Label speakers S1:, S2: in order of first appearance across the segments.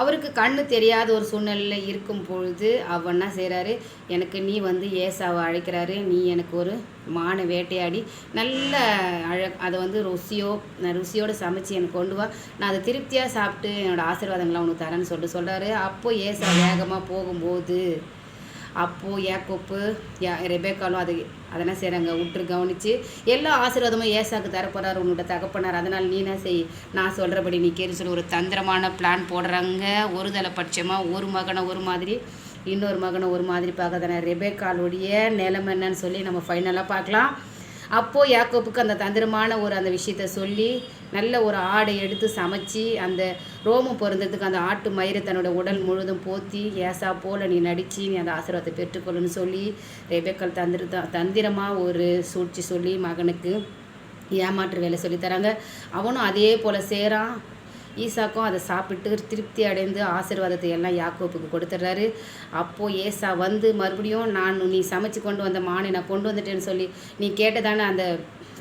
S1: அவருக்கு கண்ணு தெரியாத ஒரு சூழ்நிலையில் இருக்கும் பொழுது அவர் என்ன செய்கிறாரு எனக்கு நீ வந்து ஏசாவை அழைக்கிறாரு. நீ எனக்கு ஒரு மானை வேட்டையாடி. நல்ல அழ அதை வந்து ருசியோ ருசியோடு சமைச்சு எனக்கு கொண்டு வா. நான் அதை திருப்தியாக சாப்பிட்டு என்னோடய ஆசீர்வாதங்களை உனக்கு தரேன்னு சொல்லிட்டு சொல்கிறாரு அப்போ ஏசா வேகமாக போகும்போது அப்போ ஏக்கோப்பு யா ரெபேக்காலும் அது அதெல்லாம் செய்கிறாங்க விட்டு கவனித்து எல்லா ஆசீர்வாதமும் ஏசாக்கு தரப்போகிறார் உன்னோட தகப்பனார். அதனால் நீ என்ன செய்? நான் சொல்கிறபடி நீ கேள்வி சொல்லி. ஒரு தந்திரமான பிளான் போடுறாங்க. ஒரு தலைப்பட்சமாக ஒரு மகனை ஒரு மாதிரி இன்னொரு மகனை ஒரு மாதிரி பார்க்கறதான ரெபேக்காலுடைய நிலம என்னன்னு சொல்லி நம்ம ஃபைனலாக பார்க்கலாம். அப்போது யாக்கோப்புக்கு அந்த தந்திரமான ஒரு அந்த விஷயத்த சொல்லி நல்ல ஒரு ஆடை எடுத்து சமைச்சு அந்த ரோமம் பொருந்ததுக்கு அந்த ஆட்டு மயிரை தன்னோட உடல் முழுதும் போத்தி ஏசா போல நீ நடித்து நீ அந்த ஆசீர்வாதத்தை பெற்றுக்கொள்ளுன்னு சொல்லி ரெபேக்கல் தந்திர தந்திரமாக ஒரு சூழ்ச்சி சொல்லி மகனுக்கு ஏமாற்று வேலை சொல்லித் தராங்க. அவனும் அதே போல் சேரான். ஈசாக்கும் அதை சாப்பிட்டு திருப்தி அடைந்து ஆசீர்வாதத்தை எல்லாம் யாக்கோப்புக்கு கொடுத்துட்றாரு. அப்போது ஏசா வந்து மறுபடியும் நான் நீ சமைச்சு கொண்டு வந்த மானை நான் கொண்டு வந்துட்டேன்னு சொல்லி நீ கேட்டதானே அந்த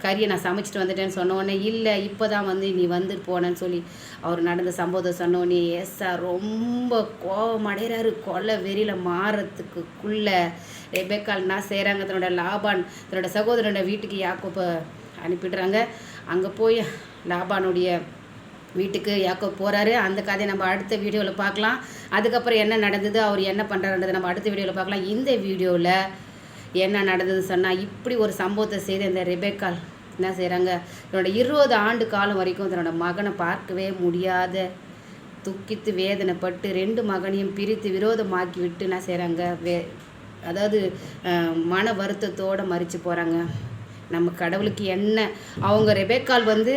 S1: கறியை நான் சமைச்சிட்டு வந்துட்டேன்னு சொன்ன உடனே இல்லை இப்போ தான் வந்து நீ வந்து போனேன்னு சொல்லி அவர் நடந்த சம்பவத்தை சொன்னோடனே ஏசா ரொம்ப கோபம் அடைகிறாரு. கொலை வெறியில் மாறத்துக்குள்ளே ரெபேக்கால் என்ன செய்கிறாங்க தன்னோட லாபான் தன்னோட சகோதரனோட வீட்டுக்கு யாக்கோப்பை அனுப்பிடுறாங்க. அங்கே போய் லாபானுடைய வீட்டுக்கு யாக்கோ போகிறாரு அந்த கதையை நம்ம அடுத்த வீடியோவில் பார்க்கலாம். அதுக்கப்புறம் என்ன நடந்தது அவர் என்ன பண்ணுறாருன்றதை நம்ம அடுத்த வீடியோவில் பார்க்கலாம். இந்த வீடியோவில் என்ன நடந்தது சொன்னால் இப்படி ஒரு சம்பவத்தை செய்த இந்த ரெபேக்கால் என்ன செய்கிறாங்க தன்னோட இருபது ஆண்டு காலம் வரைக்கும் தன்னோட மகனை பார்க்கவே முடியாத துக்கித்து வேதனைப்பட்டு ரெண்டு மகனையும் பிரித்து விரோதமாக்கி விட்டு என்ன செய்கிறாங்க வே அதாவது மன வருத்தத்தோடு மறித்து போகிறாங்க நம்ம கடவுளுக்கு என்ன? அவங்க ரெபேக்கால் வந்து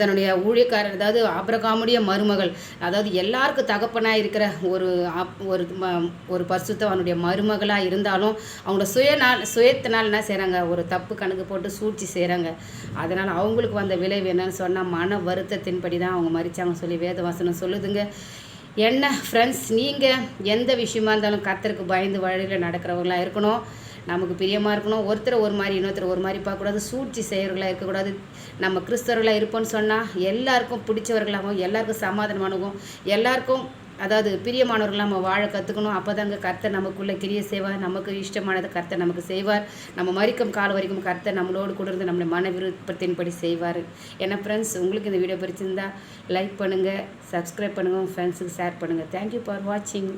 S1: தன்னுடைய ஊழியக்காரர் அதாவது ஆபிரகாமுடைய மருமகள் அதாவது எல்லாருக்கும் தகப்பனாக இருக்கிற ஒரு ஒரு ம ஒரு பரிசுத்தவனுடைய மருமகளாக இருந்தாலும் அவங்களோட சுயநாள் சுயத்தினால் என்ன செய்கிறாங்க ஒரு தப்பு கணக்கு போட்டு சூழ்ச்சி செய்கிறாங்க அதனால் அவங்களுக்கு வந்த விளைவு என்னன்னு சொன்னால் மன வருத்தத்தின்படி தான் அவங்க மறிச்சாங்க சொல்லி வேதவாசனம் சொல்லுதுங்க. என்ன ஃப்ரெண்ட்ஸ் நீங்கள் எந்த விஷயமா இருந்தாலும் கத்தருக்கு பயந்து வழியில் நடக்கிறவங்களாக இருக்கணும். நமக்கு பிரியமாக இருக்கணும். ஒருத்தரை ஒரு மாதிரி இன்னொருத்தர் ஒரு மாதிரி பார்க்கக்கூடாது. சூழ்ச்சி செய்கிறவர்களாக இருக்கக்கூடாது. நம்ம கிறிஸ்தவர்களாக இருப்போம்னு சொன்னால் எல்லாருக்கும் பிடிச்சவர்களாகவும் எல்லாருக்கும் சமாதானமானவும் எல்லாருக்கும் அதாவது பிரியமானவர்களாக நம்ம வாழ கற்றுக்கணும் அப்போ தாங்க கர்த்தர் நமக்குள்ளே கிரிய செய்வார். நமக்கு இஷ்டமானதை கர்த்தர் நமக்கு செய்வார். நம்ம மறிக்கும் காலம் வரைக்கும் கர்த்தர் நம்மளோடு கூட இருந்து நம்மளை மன விருப்பத்தின்படி செய்வார். ஏன்னா ஃப்ரெண்ட்ஸ் உங்களுக்கு இந்த வீடியோ பிடிச்சிருந்தா லைக் பண்ணுங்கள் சப்ஸ்கிரைப் பண்ணுங்கள் உங்கள் ஃப்ரெண்ட்ஸுக்கு ஷேர் பண்ணுங்கள் தேங்க்யூ ஃபார் வாட்சிங்